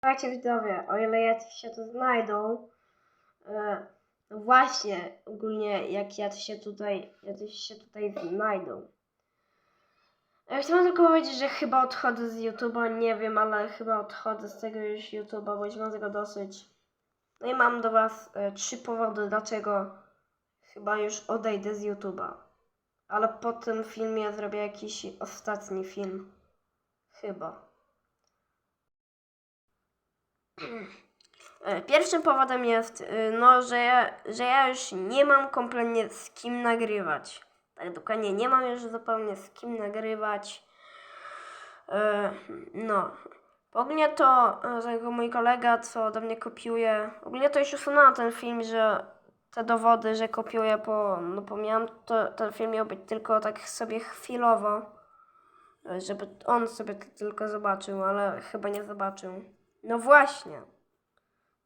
Słuchajcie widzowie, o ile jacyś się tu znajdą, e, no właśnie, ogólnie jak jacyś się tutaj, jacyś się tutaj znajdą. Ja chciałam tylko powiedzieć, że chyba odchodzę z YouTube'a, nie wiem, ale chyba odchodzę z tego już YouTube'a, bo już mam tego dosyć. No i mam do Was e, trzy powody, dlaczego chyba już odejdę z YouTube'a. Ale po tym filmie zrobię jakiś ostatni film. Chyba. E, Pierwszym powodem jest, y, no, że ja, że ja już nie mam kompletnie z kim nagrywać. Tak dokładnie, nie mam już zupełnie z kim nagrywać. E, No. Ogólnie to, e, tego mój kolega, co do mnie kopiuje, ogólnie to już usunąłem ten film, że te dowody, że kopiuję, bo, no, bo miałem to, ten film miał być tylko tak sobie chwilowo, żeby on sobie to tylko zobaczył, ale chyba nie zobaczył. No właśnie.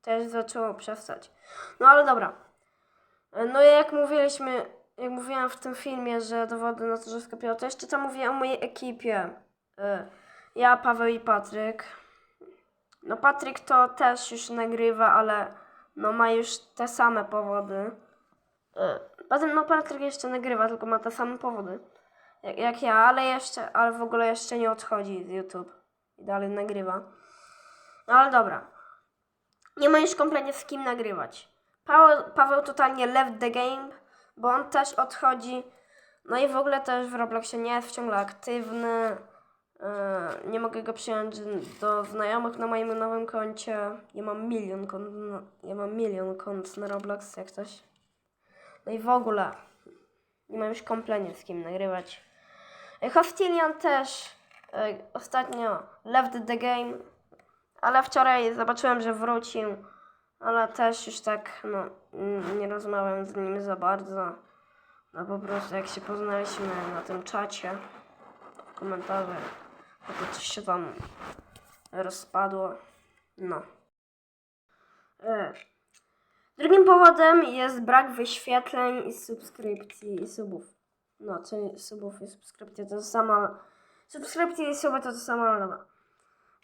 Też zaczęło przestać. No ale dobra. No jak mówiliśmy, jak mówiłam w tym filmie, że dowody na to, że skopiło, to jeszcze tam mówię o mojej ekipie. Y, Ja, Paweł i Patryk. No Patryk to też już nagrywa, ale no ma już te same powody. Y, Potem no Patryk jeszcze nagrywa, tylko ma te same powody. Jak, jak ja, ale jeszcze, ale w ogóle jeszcze nie odchodzi z YouTube. I dalej nagrywa. No ale dobra. Nie ma już kompletnie z kim nagrywać. Paweł, Paweł totalnie left the game, bo on też odchodzi. No i w ogóle też w Robloxie nie jest ciągle aktywny. Yy, nie mogę go przyjąć do znajomych na moim nowym koncie. Ja mam milion kont, na, ja mam milion kont na Roblox, jak coś. No i w ogóle nie mam już kompletnie z kim nagrywać. Yy, Hostilian też yy, ostatnio left the game, ale wczoraj zobaczyłem, że wrócił, ale też już tak, no, nie rozmawiam z nim za bardzo. No po prostu jak się poznaliśmy na tym czacie, w komentarzach, no to coś się tam rozpadło. No. E. Drugim powodem jest brak wyświetleń i subskrypcji i subów. No, czyli subów i subskrypcji to samo. Subskrypcje i suby to to samo, ale.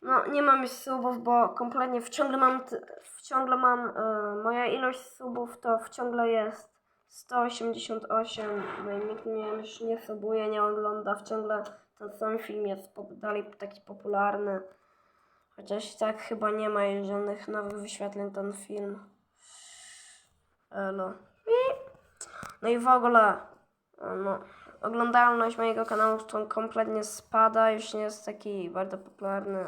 No, nie mam subów, bo kompletnie w ciągle mam, t- w ciągle mam, e, moja ilość subów to w ciągle jest 188, no i nikt mnie już nie subuje, nie ogląda, w ciągle ten sam film jest dalej taki popularny. Chociaż tak chyba nie ma żadnych nowych wyświetleń ten film. Elo. No i w ogóle, e, no, oglądalność mojego kanału kompletnie spada, już nie jest taki bardzo popularny.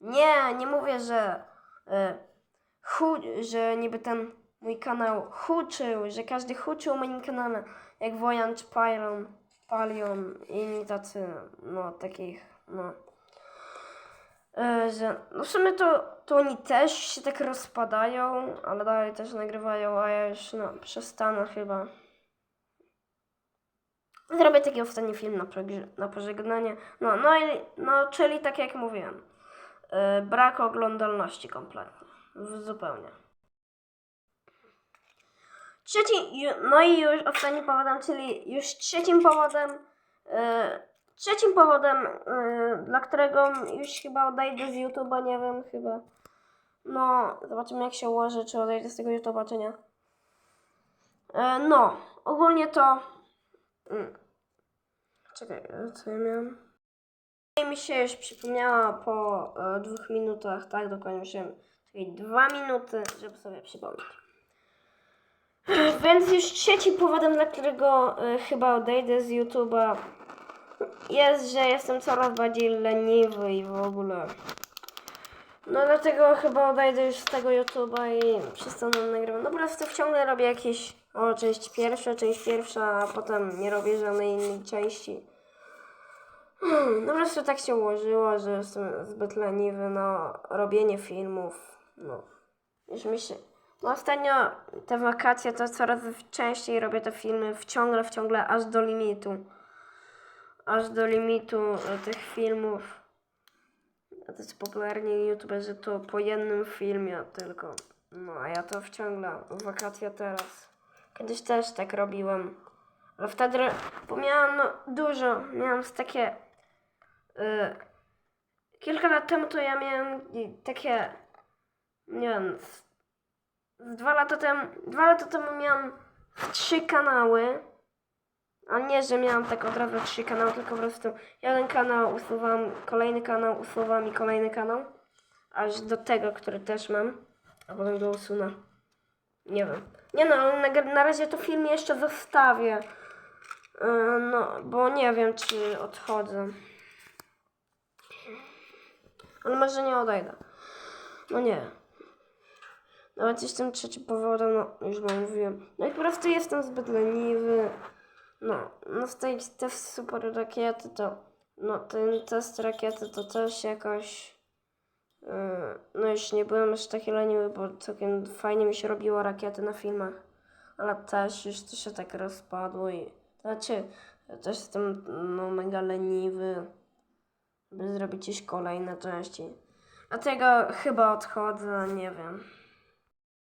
Nie, nie mówię, że e, hu, że niby ten mój kanał huczył, że każdy huczył moim kanale, jak Wojan czy Palion i inni tacy, no takich, no. E, że, no w sumie to, to oni też się tak rozpadają, ale dalej też nagrywają, a ja już, no, przestanę chyba. Zrobię taki ostatni film na, na pożegnanie. No, no i, no, czyli tak jak mówiłem. Yy, brak oglądalności kompletnie. Zupełnie. Trzeci, no i już ostatnim powodem, czyli już trzecim powodem, yy, trzecim powodem, yy, dla którego już chyba odejdę z YouTube'a, nie wiem, chyba. No, zobaczymy jak się ułoży, czy odejdę z tego YouTube'a, czy nie. No, ogólnie to... Mm. Czekaj, e, co ja miałam? Mi się już przypomniała po e, dwóch minutach, tak dokładnie musiałem czekaj, dwa minuty, żeby sobie przypomnieć. Więc już trzecim powodem, dla którego e, chyba odejdę z YouTube'a jest, że jestem coraz bardziej leniwy i w ogóle. No dlatego chyba odejdę już z tego YouTube'a i przestanę nagrywać. No po prostu ciągle robię jakieś, o część pierwsza, część pierwsza, a potem nie robię żadnej innej części. Hmm, No po prostu tak się ułożyło, że jestem zbyt leniwy na robienie filmów. No. Już mi się... No ostatnio te wakacje to coraz częściej robię te filmy w ciągle, w ciągle, aż do limitu. Aż do limitu e, tych filmów. A to jest popularni youtuberzy to po jednym filmie tylko. No a ja to w ciągle, w wakacje teraz. Kiedyś też tak robiłem. Ale wtedy, bo miałam no, dużo, miałam takie kilka lat temu to ja miałem takie, nie wiem, z, z dwa lata temu, dwa lata temu miałam trzy kanały. A nie, że miałam tak od razu trzy kanały, tylko po prostu jeden kanał usuwam, kolejny kanał usuwam i kolejny kanał. Aż do tego, który też mam. A potem go usunę. Nie wiem. Nie no, ale na, na razie to film jeszcze zostawię. Yy, no, bo nie wiem, czy odchodzę. Ale może nie odejdę. No nie. Nawet jestem trzeci powodem, no już wam mówiłem. No i po prostu jestem zbyt leniwy. No, no w tej te super rakiety to, no ten test rakiety to też jakoś, yy, no już nie byłem aż taki leniwy, bo całkiem fajnie mi się robiło rakiety na filmach, ale też już to się tak rozpadło i, znaczy, też jestem, no mega leniwy, by zrobić już kolejne części. Dlatego chyba odchodzę, nie wiem.